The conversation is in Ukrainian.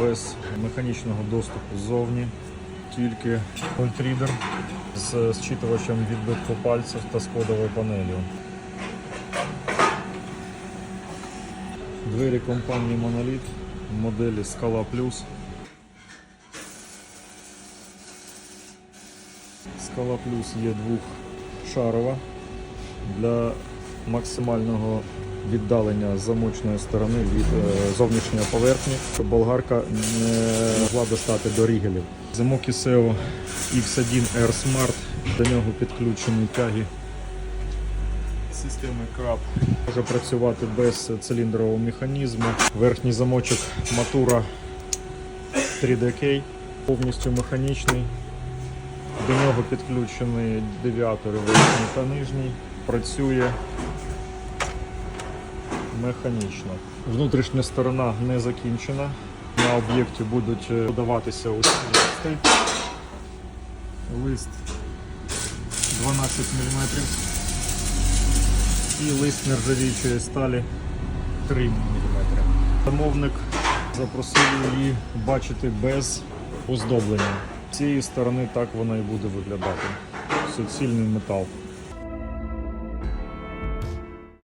без механічного доступу ззовні, тільки пультрідер з зчитувачем відбитку пальців та з кодовою панелью. Двері компанії Monolith моделі Scala Plus. Scala Plus є двохшарова для максимального віддалення замочної сторони від е, зовнішньої поверхні, щоб болгарка не могла достати до рігелів. Замок ISEO X1 R Smart, до нього підключені тяги системи краб. Може працювати без циліндрового механізму. Верхній замочок Matura 3DK, повністю механічний. До нього підключені девіатори верхній та нижній. Працює механічно. Внутрішня сторона не закінчена. На об'єкті будуть е, подаватися ось листи. Лист 12 мм і лист нержавіючої сталі 3 мм. Замовник запросив її бачити без оздоблення. З цієї сторони так вона і буде виглядати. Суцільний метал.